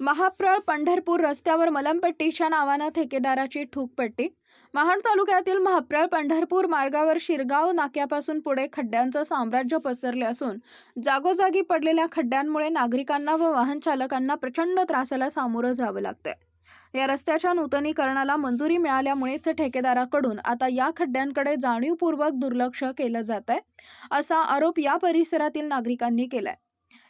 महाप्रळ पंढरपूर रस्त्यावर मलमपट्टीच्या नावानं ठेकेदाराची ठूकपट्टी महाड तालुक्यातील महाप्रळ पंढरपूर मार्गावर शिरगाव नाक्यापासून पुढे खड्ड्यांचं साम्राज्य पसरले असून जागोजागी पडलेल्या खड्ड्यांमुळे नागरिकांना व वाहन चालकांना प्रचंड त्रासाला सामोरं जावं लागतंय. या रस्त्याच्या नूतनीकरणाला मंजुरी मिळाल्यामुळेच ठेकेदाराकडून आता या खड्ड्यांकडे जाणीवपूर्वक दुर्लक्ष केलं जात आहे असा आरोप या परिसरातील नागरिकांनी केलाय.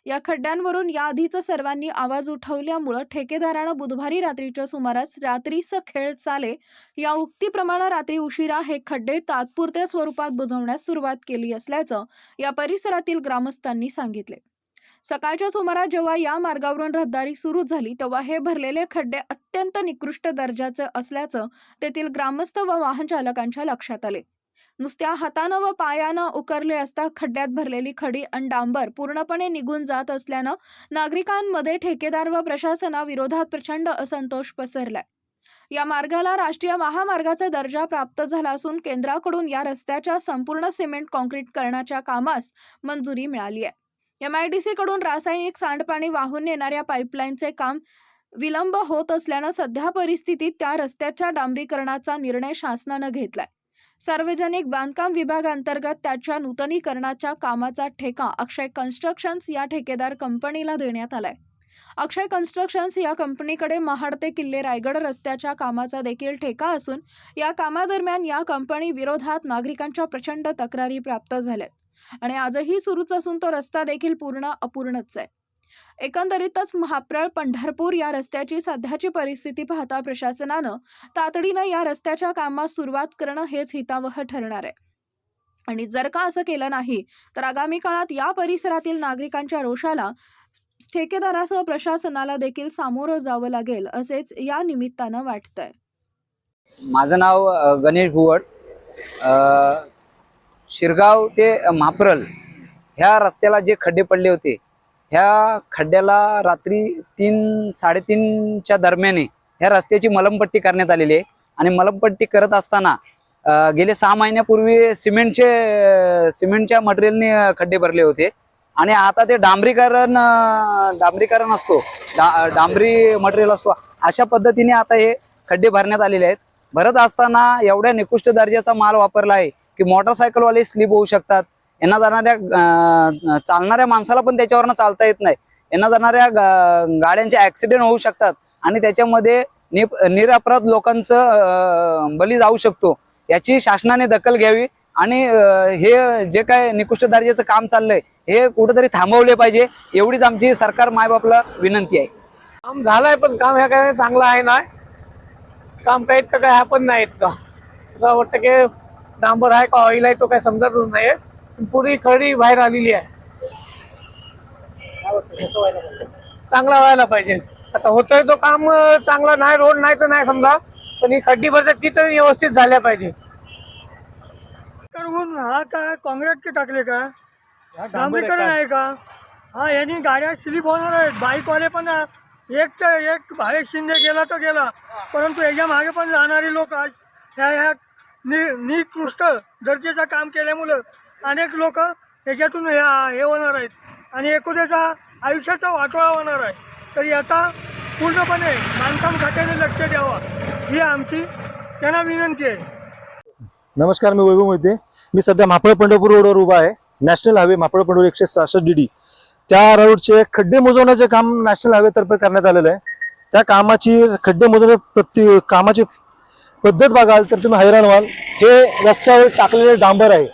या खड्ड्यांवरून याआधीच सर्वांनी आवाज उठवल्यामुळं ठेकेदारानं बुधवारी रात्रीच्या सुमारास रात्रीचं खेळ चाले. या उक्तीप्रमाणे रात्री उशिरा हे खड्डे तात्पुरत्या स्वरूपात बुजवण्यास सुरुवात केली असल्याचं या परिसरातील ग्रामस्थांनी सांगितले. सकाळच्या सुमारास जेव्हा या मार्गावरून रहदारी सुरू झाली तेव्हा हे भरलेले खड्डे अत्यंत निकृष्ट दर्जाचे असल्याचं तेथील ग्रामस्थ व वाहन चालकांच्या लक्षात आले. नुसत्या हातानं व पायानं उकरले असता खड्ड्यात भरलेली खडी आणि डांबर पूर्णपणे निघून जात असल्यानं नागरिकांमध्ये ठेकेदार व प्रशासनाविरोधात प्रचंड असंतोष पसरलाय. या मार्गाला राष्ट्रीय महामार्गाचा दर्जा प्राप्त झाला असून केंद्राकडून या रस्त्याच्या संपूर्ण सिमेंट कॉन्क्रीटकरणाच्या कामास मंजुरी मिळाली आहे. एम आय डी सीकडून रासायनिक सांडपाणी वाहून नेणाऱ्या पाईपलाईनचे काम विलंब होत असल्यानं सध्या परिस्थितीत त्या रस्त्याच्या डांबरीकरणाचा निर्णय शासनानं घेतलाय. सार्वजनिक बांधकाम विभागांतर्गत त्याच्या नूतनीकरणाच्या कामाचा ठेका अक्षय कन्स्ट्रक्शन्स या ठेकेदार कंपनीला देण्यात आलाय. अक्षय कन्स्ट्रक्शन्स या कंपनीकडे महाड ते किल्ले रायगड रस्त्याच्या कामाचा देखील ठेका असून या कामादरम्यान या कंपनी विरोधात नागरिकांच्या प्रचंड तक्रारी प्राप्त झाल्यात. आणि आजही सुरूच असून तो रस्ता देखील पूर्ण अपूर्णच आहे. एकंदरीतच महाप्रळ पंढरपूर या रस्त्याची सध्याची परिस्थिती पाहता प्रशासनानं तातडीनं या रस्त्याच्या कामास सुरुवात करणं हेच हितावह ठरणार आहे. आणि जर का असं केलं नाही तर आगामी काळात या परिसरातील नागरिकांच्या रोषाला ठेकेदारासह प्रशासनाला देखील सामोरं जावं लागेल असेच या निमित्तानं वाटतंय. माझं नाव गणेश भुवड. शिरगाव ते महाप्रल ह्या रस्त्याला जे खड्डे पडले होते ह्या खड्ड्याला रात्री तीन साडेतीनच्या दरम्याने ह्या रस्त्याची मलमपट्टी करण्यात आलेली आहे. आणि मलमपट्टी करत असताना गेले सहा महिन्यापूर्वी सिमेंटचे सिमेंटच्या मटेरियलने खड्डे भरले होते. आणि आता ते डांबरीकरण डांबरीकरण असतो डा डांबरी मटेरियल असतो अशा पद्धतीने आता हे खड्डे भरण्यात आलेले आहेत. भरत असताना एवढ्या निकृष्ट दर्जाचा माल वापरला आहे की मोटरसायकलवाले स्लिप होऊ शकतात. यांना जाणाऱ्या चालणाऱ्या माणसाला पण त्याच्यावरनं चालता येत नाही. यांना जाणाऱ्या गाड्यांचे ऍक्सिडेंट होऊ शकतात आणि त्याच्यामध्ये निप निरपराध लोकांचं बली जाऊ शकतो. याची शासनाने दखल घ्यावी आणि हे जे काय निकृष्ट दर्जाचं काम चाललंय हे कुठेतरी थांबवले पाहिजे. एवढीच आमची सरकार मायबापला विनंती आहे. काम झालंय पण काम ह्या काय चांगलं आहे ना? काम काही इतकं काय हॅपन पण नाही इतकं. असं वाटतं की डांबर आहे का ऑइल आहे तो काय समजतच नाही पुरी खडी बाहेर आलेली आहे. चांगला व्हायला पाहिजे. आता होतोय तो काम चांगला नाही रोड नाही तर नाही समजा. पण ही खड्डी भरतात ती तर व्यवस्थित झाल्या पाहिजे. करून हा काय काँग्रेसचे टाकले का? डांबरीकरण आहे का? हा यांनी गाड्या स्लिप होणार आहेत. बाईकवाले पण एक तर एक भावेक शिंदे गेला तर गेला. परंतु याच्या मागे पण जाणारी लोक आज ह्या ह्या नि निकृष्ट दर्जाचं काम केल्यामुळं अनेक लोक याच्यातून हे हे होणार आहेत. आणि एकुद्याचा आयुष्याचा वाटोळा होणार आहे. तर याचा पूर्णपणे बांधकाम खात्याने लक्ष द्यावा ही आमची त्यांना विनंती आहे. नमस्कार मी वैभव मोहिते. मी सध्या मापळ पंढरपूर रोडवर उभा आहे. नॅशनल हायवे मापळ पंढरपूर एकशे सहासष्ट डी डी त्या रोडचे खड्डे मोजवण्याचे काम नॅशनल हायवेतर्फे करण्यात आलेलं आहे. त्या कामाची खड्डे मोजवण्या प्रति कामाची पद्धत बघाल तर तुम्ही हैराण व्हाल. हे रस्त्यावर टाकलेले डांबर आहे.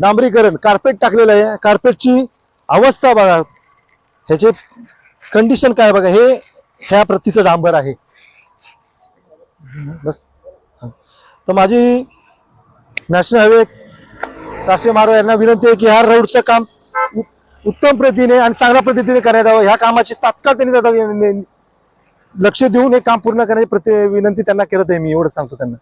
डांबरीकरण कार्पेट टाकलेलं आहे. कार्पेटची अवस्था बघा. ह्याचे कंडिशन काय बघा? हे ह्या प्रतीचं डांबर आहे. बस तर माझी नॅशनल हायवे राष्ट्रीय मार्ग यांना विनंती आहे की ह्या रोडचं काम उत्तम पद्धतीने आणि चांगल्या पद्धतीने करण्यात यावं. ह्या कामाची तात्काळ त्यांनी लक्ष देऊन हे काम पूर्ण करण्याची प्रति विनंती त्यांना करत आहे मी. एवढं सांगतो त्यांना.